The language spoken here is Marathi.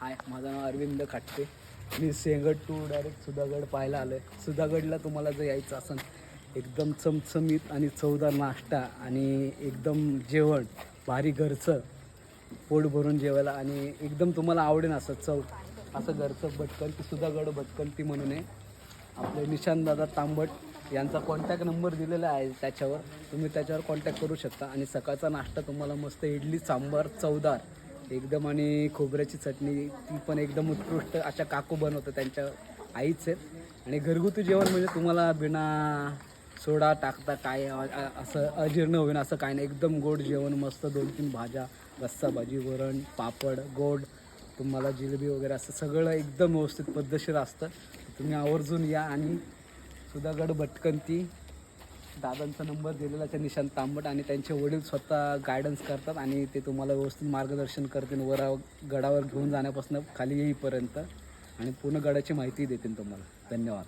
हाय माझं नाव अरविंद खाटके. मी सेंगड टू डायरेक्ट सुधागड पाहायला आलो आहे सुधागडला तुम्हाला जर यायचं असेल एकदम चमचमीत आणि चवदार नाश्ता आणि एकदम जेवण भारी घरचं पोट भरून जेवायला आणि एकदम तुम्हाला आवडेल असं चव. असं घरचं भटकंती सुधागड भटकंती म्हणून आहे. आपले निशांतदादा तांबट यांचा कॉन्टॅक्ट नंबर दिलेला आहे त्याच्यावर. तुम्ही त्याच्यावर कॉन्टॅक्ट करू शकता आणि सकाळचा नाश्ता तुम्हाला मस्त इडली सांबार चवदार एकदम आणि खोबऱ्याची चटणी ती पण एकदम उत्कृष्ट अशा काकू बनवतं त्यांच्या आईच. आहेत आणि घरगुती जेवण म्हणजे तुम्हाला बिना सोडा टाकता काय असं अजीर्ण होईन असं काय नाही. एकदम गोड जेवण मस्त दोन तीन भाज्या रस्सा भाजी वरण पापड गोड तुम्हाला जिलेबी वगैरे असं सगळं एकदम व्यवस्थित पद्धतशीर असतं. तुम्ही आवर्जून या आणि सुधागड भटकंती दादांचा नंबर दिलेला आहे निशांत तांबट आणि त्यांचे वडील स्वतः गायडन्स करतात आणि ते तुम्हाला व्यवस्थित मार्गदर्शन करतील. वरा गडावर घेऊन जाण्यापासून खाली येईपर्यंत आणि पूर्ण गडाची माहिती देतील तुम्हाला. धन्यवाद.